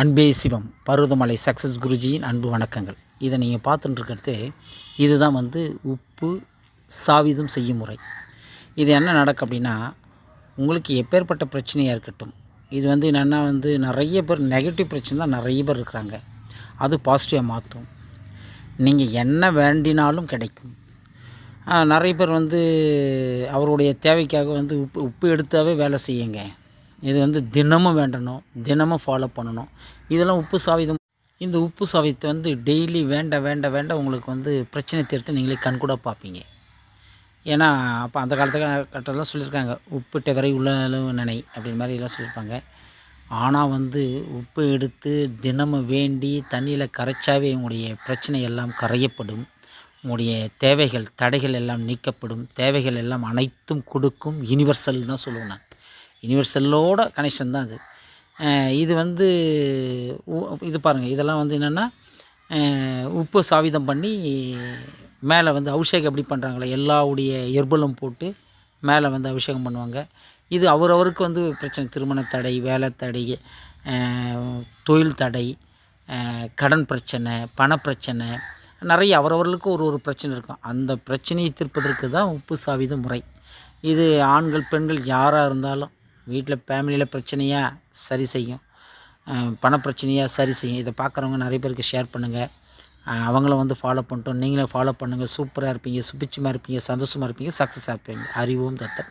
அன்பே சிவம் பருவதமலை சக்ஸஸ் குருஜியின் அன்பு வணக்கங்கள். இதை நீங்கள் பார்த்துட்டுருக்கிறது இதுதான் வந்து உப்பு சாவிதம் செய்யும் முறை. இது என்ன நடக்கும் அப்படின்னா உங்களுக்கு எப்பேற்பட்ட பிரச்சனையாக இருக்கட்டும் இது வந்து என்னென்னா வந்து நிறைய பேர் நெகட்டிவ் பிரச்சனை தான் நிறைய பேர் இருக்கிறாங்க. அது பாசிட்டிவாக மாற்றும். நீங்கள் என்ன வேண்டினாலும் கிடைக்கும். நிறைய பேர் வந்து அவருடைய தேவைக்காக வந்து உப்பு உப்பு எடுத்தாவே வேலை செய்யுங்க. இது வந்து தினமும் வேண்டணும் தினமும் ஃபாலோ பண்ணணும். இதெல்லாம் உப்பு சாவிதம் இந்த உப்பு சாவியத்தை வந்து டெய்லி வேண்ட வேண்ட வேண்ட உங்களுக்கு வந்து பிரச்சனை தீர்த்து நீங்களே கண்கூட பார்ப்பீங்க. ஏன்னா அப்போ அந்த காலத்து கட்டத்தில் சொல்லியிருக்காங்க உப்பிட்ட வரை உள்ள நினை அப்படின் மாதிரி எல்லாம் சொல்லியிருப்பாங்க ஆனால் வந்து உப்பு எடுத்து தினமும் வேண்டி தண்ணியில் கரைச்சாவே உங்களுடைய பிரச்சனை எல்லாம் கரையப்படும். உங்களுடைய தேவைகள் தடைகள் எல்லாம் நீக்கப்படும். தேவைகள் எல்லாம் அனைத்தும் கொடுக்கும். யூனிவர்சல் தான் சொல்லுவேன் நான். யூனிவர்சல்லோட கனெக்ஷன் தான் அது. இது வந்து இது பாருங்கள் இதெல்லாம் வந்து என்னென்னா உப்பு சாவிதம் பண்ணி மேலே வந்து அபிஷேகம் எப்படி பண்ணுறாங்களே எல்லாவுடைய எர்பலும் போட்டு மேலே வந்து அபிஷேகம் பண்ணுவாங்க. இது அவரவருக்கு வந்து பிரச்சனை. திருமண தடை வேலை தடை தொழில் தடை கடன் பிரச்சனை பணப்பிரச்சனை நிறைய அவரவர்களுக்கு ஒரு ஒரு பிரச்சனை இருக்கும். அந்த பிரச்சனையை தீர்ப்பதற்கு தான் உப்பு சாவித முறை. இது ஆண்கள் பெண்கள் யாராக இருந்தாலும் வீட்டில் ஃபேமிலியில் பிரச்சனையாக சரி செய்யும். பணப்பிரச்சனையாக சரி செய்யும். இதை பார்க்குறவங்க நிறைய பேருக்கு ஷேர் பண்ணுங்கள் அவங்களும் வந்து ஃபாலோ பண்ணிட்டோம். நீங்களும் ஃபாலோ பண்ணுங்கள் சூப்பராக இருப்பீங்க. சுபிச்சமாக இருப்பீங்க. சந்தோஷமாக இருப்பீங்க. சக்ஸஸ் இருப்பீங்க. அறிவும் தத்த